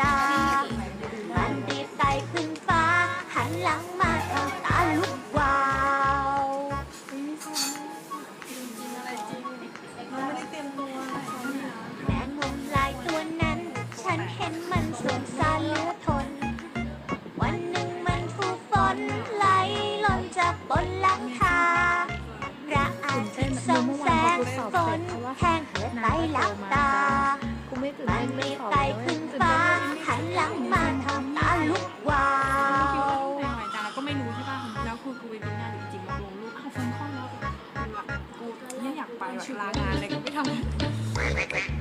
ตา มันดีบไต่ขึ้นฟ้า หันหลังมาทางตาลุกวาวแมงมุมลายตัวนั้น ฉันเห็นมันสงสารเลือทน วันหนึ่งมันถูกฝนไหลหล่นจากบนหลังคาพระอาทิตย์ส่องแสงฝนแห้งเหือดไปลหลับตาไม่นเต้นไม่ลาลุกวาวหน่อยแต่เราก็ไม่รู้ใช่ป่ะ แล้วคือกูไปบินงานจริงๆมาลงรูปอ้าวฟันข้อแล้วกูไม่อยากไปแบบลางานเลยก็ไม่ทำ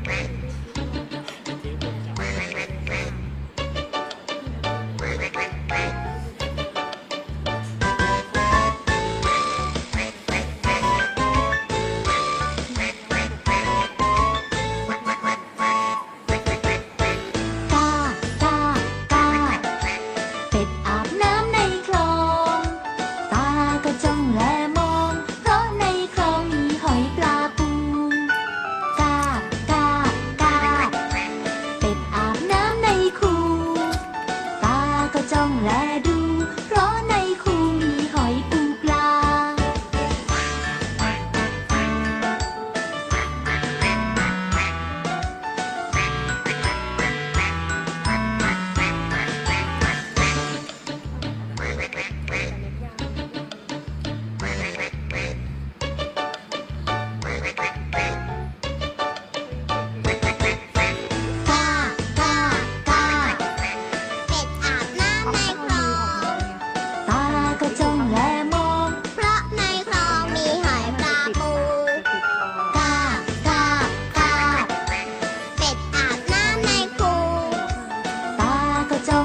ก็จ้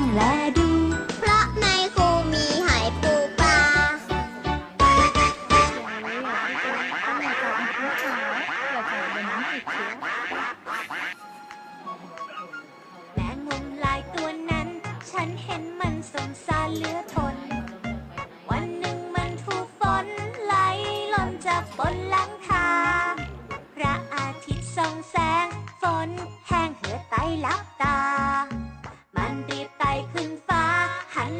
องแลดู เพราะในคูมีหายปูปลา แมงมุมลายตัวนั้น ฉันเห็น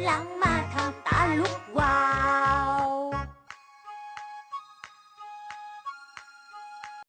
หลังมาทำตาลุกวา